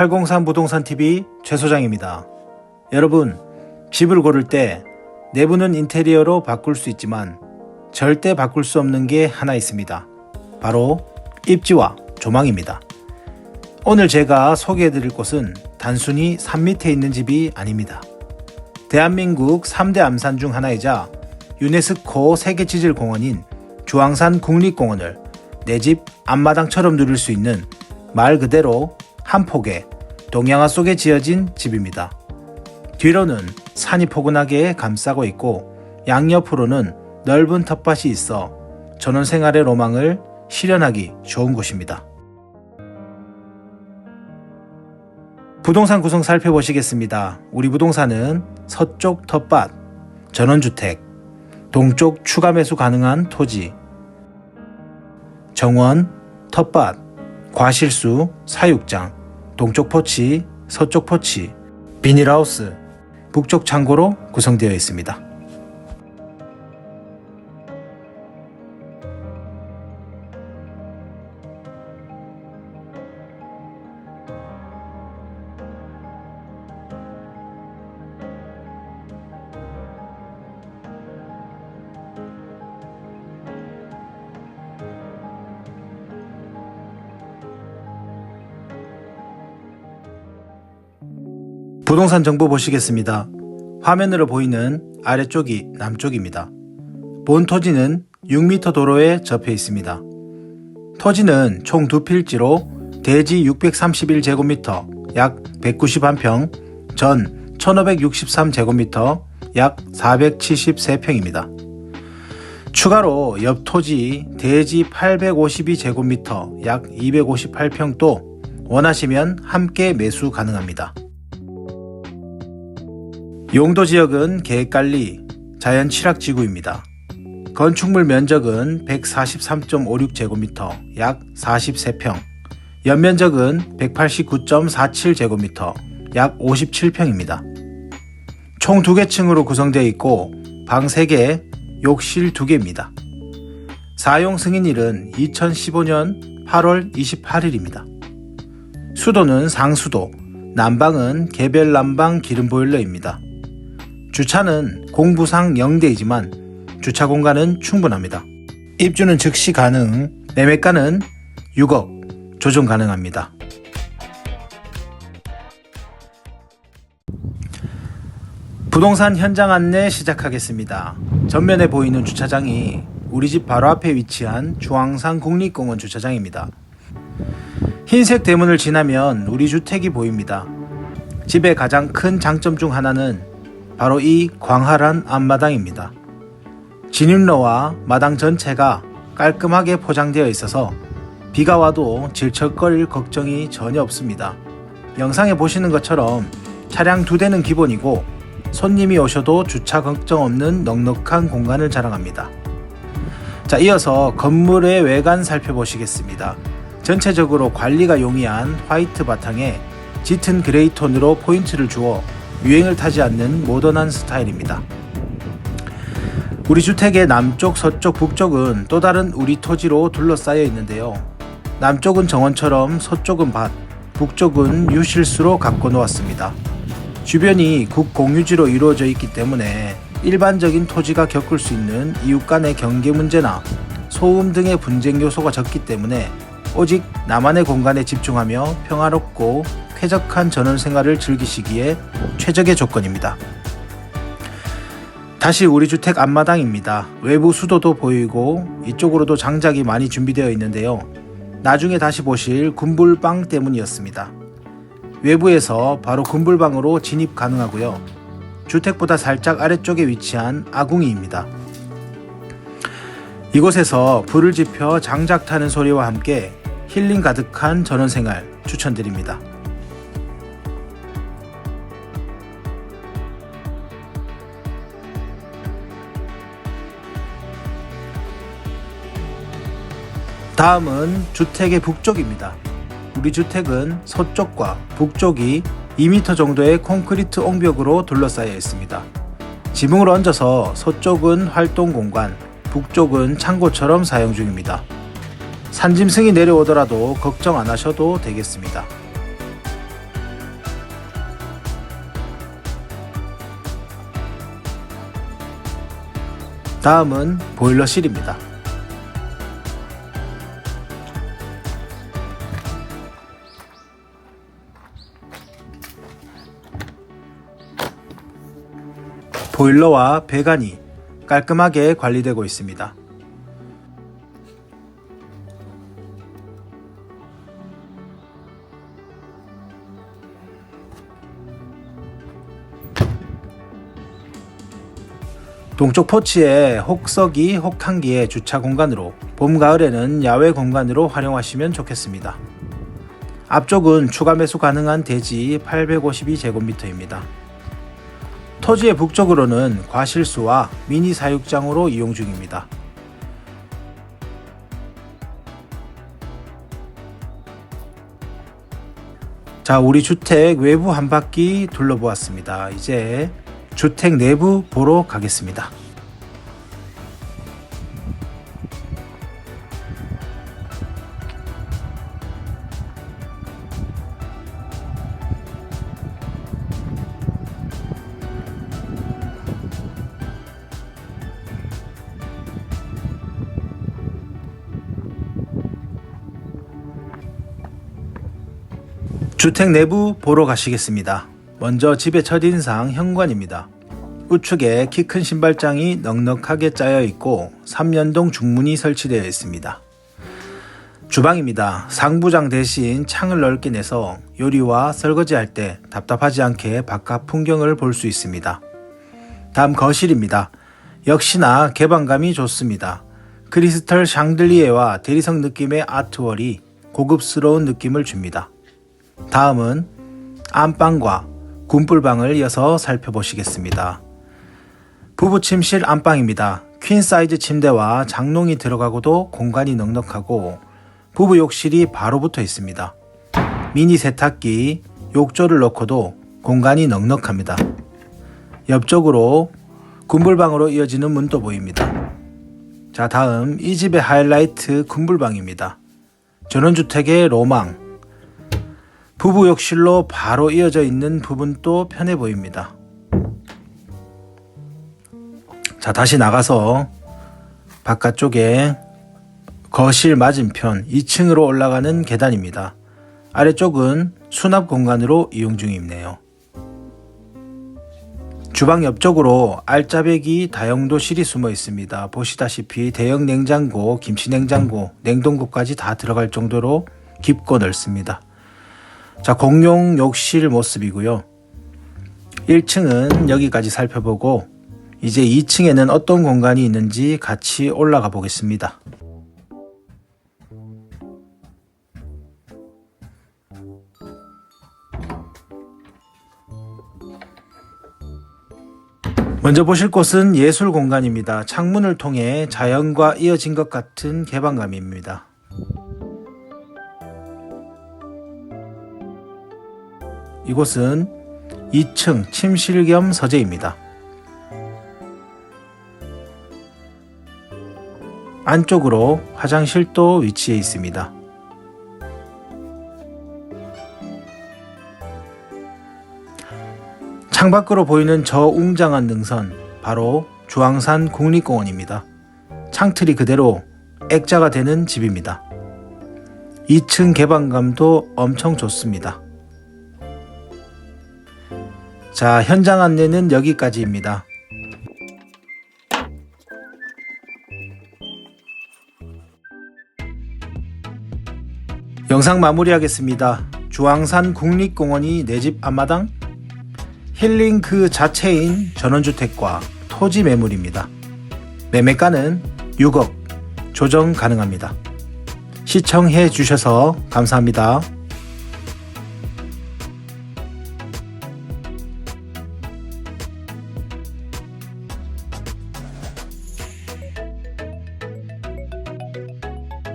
803 부동산 TV 최 소장입니다. 여러분, 집을 고를 때 내부는 인테리어로 바꿀 수 있지만 절대 바꿀 수 없는 게 하나 있습니다. 바로 입지와 조망입니다. 오늘 제가 소개해 드릴 곳은 단순히 산 밑에 있는 집이 아닙니다. 대한민국 3대 암산 중 하나이자 유네스코 세계지질공원인 주황산 국립공원을 내 집 앞마당처럼 누릴 수 있는 말 그대로 한 폭의 동양화 속에 지어진 집입니다. 뒤로는 산이 포근하게 감싸고 있고 양옆으로는 넓은 텃밭이 있어 전원 생활의 로망을 실현하기 좋은 곳입니다. 부동산 구성 살펴보시겠습니다. 우리 부동산은 서쪽 텃밭, 전원주택, 동쪽 추가 매수 가능한 토지, 정원, 텃밭, 과실수, 사육장, 동쪽 포치, 서쪽 포치, 비닐하우스, 북쪽 창고로 구성되어 있습니다. 부동산 정보 보시겠습니다. 화면으로 보이는 아래쪽이 남쪽입니다. 본 토지는 6m 도로에 접해 있습니다. 토지는 총 두 필지로 대지 631제곱미터 약 191평, 전 1563제곱미터 약 473평입니다. 추가로 옆 토지 대지 852제곱미터 약 258평 도 원하시면 함께 매수 가능합니다. 용도 지역은 계획관리, 자연 취락지구입니다. 건축물 면적은 143.56제곱미터, 약 43평. 연면적은 189.47제곱미터, 약 57평입니다. 총 2개 층으로 구성되어 있고 방 3개, 욕실 2개입니다. 사용 승인일은 2015년 8월 28일입니다. 수도는 상수도, 난방은 개별 난방 기름 보일러입니다. 주차는 공부상 0대이지만 주차 공간은 충분합니다. 입주는 즉시 가능, 매매가는 6억 조정 가능합니다. 부동산 현장 안내 시작하겠습니다. 전면에 보이는 주차장이 우리 집 바로 앞에 위치한 주황산 국립공원 주차장입니다. 흰색 대문을 지나면 우리 주택이 보입니다. 집의 가장 큰 장점 중 하나는 바로 이 광활한 앞마당입니다. 진입로와 마당 전체가 깔끔하게 포장되어 있어서 비가 와도 질척거릴 걱정이 전혀 없습니다. 영상에 보시는 것처럼 차량 두 대는 기본이고 손님이 오셔도 주차 걱정 없는 넉넉한 공간을 자랑합니다. 자, 이어서 건물의 외관 살펴보시겠습니다. 전체적으로 관리가 용이한 화이트 바탕에 짙은 그레이 톤으로 포인트를 주어 유행을 타지 않는 모던한 스타일입니다. 우리 주택의 남쪽, 서쪽, 북쪽은 또 다른 우리 토지로 둘러싸여 있는데요. 남쪽은 정원처럼 서쪽은 밭, 북쪽은 유실수로 가꿔 놓았습니다. 주변이 국공유지로 이루어져 있기 때문에 일반적인 토지가 겪을 수 있는 이웃 간의 경계 문제나 소음 등의 분쟁 요소가 적기 때문에 오직 나만의 공간에 집중하며 평화롭고 쾌적한 전원 생활을 즐기시기에 최적의 조건입니다. 다시 우리 주택 앞마당입니다. 외부 수도도 보이고 이쪽으로도 장작이 많이 준비되어 있는데요. 나중에 다시 보실 군불방 때문이었습니다. 외부에서 바로 군불방으로 진입 가능하고요. 주택보다 살짝 아래쪽에 위치한 아궁이입니다. 이곳에서 불을 지펴 장작 타는 소리와 함께 힐링 가득한 전원 생활 추천드립니다. 다음은 주택의 북쪽입니다. 우리 주택은 서쪽과 북쪽이 2m 정도의 콘크리트 옹벽으로 둘러싸여 있습니다. 지붕을 얹어서 서쪽은 활동 공간, 북쪽은 창고처럼 사용 중입니다. 산짐승이 내려오더라도 걱정 안 하셔도 되겠습니다. 다음은 보일러실입니다. 보일러와 배관이 깔끔하게 관리되고 있습니다. 동쪽 포치에 혹서기, 혹한기의 주차 공간으로 봄, 가을에는 야외 공간으로 활용하시면 좋겠습니다. 앞쪽은 추가 매수 가능한 대지 852제곱미터입니다. 토지의 북쪽으로는 과실수와 미니 사육장으로 이용 중입니다. 자, 우리 주택 외부 한 바퀴 둘러보았습니다. 이제 주택 내부 보러 가겠습니다. 주택 내부 보러 가시겠습니다. 먼저 집의 첫인상 현관입니다. 우측에 키 큰 신발장이 넉넉하게 짜여 있고 3연동 중문이 설치되어 있습니다. 주방입니다. 상부장 대신 창을 넓게 내서 요리와 설거지 할 때 답답하지 않게 바깥 풍경을 볼 수 있습니다. 다음 거실입니다. 역시나 개방감이 좋습니다. 크리스털 샹들리에와 대리석 느낌의 아트월이 고급스러운 느낌을 줍니다. 다음은 안방과 군불방을 이어서 살펴보시겠습니다. 부부 침실 안방입니다. 퀸 사이즈 침대와 장롱이 들어가고도 공간이 넉넉하고 부부 욕실이 바로 붙어 있습니다. 미니 세탁기, 욕조를 넣고도 공간이 넉넉합니다. 옆쪽으로 군불방으로 이어지는 문도 보입니다. 자, 다음 이 집의 하이라이트 군불방입니다. 전원주택의 로망. 부부 욕실로 바로 이어져 있는 부분도 편해 보입니다. 자, 다시 나가서 바깥쪽에 거실 맞은편 2층으로 올라가는 계단입니다. 아래쪽은 수납 공간으로 이용 중이네요. 주방 옆쪽으로 알짜배기 다용도실이 숨어 있습니다. 보시다시피 대형 냉장고, 김치 냉장고, 냉동고까지 다 들어갈 정도로 깊고 넓습니다. 자, 공용 욕실 모습이고요. 1층은 여기까지 살펴보고 이제 2층에는 어떤 공간이 있는지 같이 올라가 보겠습니다. 먼저 보실 곳은 예술 공간입니다. 창문을 통해 자연과 이어진 것 같은 개방감입니다. 이곳은 2층 침실 겸 서재입니다. 안쪽으로 화장실도 위치해 있습니다. 창밖으로 보이는 저 웅장한 능선, 바로 주황산 국립공원입니다. 창틀이 그대로 액자가 되는 집입니다. 2층 개방감도 엄청 좋습니다. 자, 현장 안내는 여기까지입니다. 영상 마무리하겠습니다. 주황산 국립공원이 내 집 앞마당? 힐링 그 자체인 전원주택과 토지 매물입니다. 매매가는 6억 조정 가능합니다. 시청해 주셔서 감사합니다.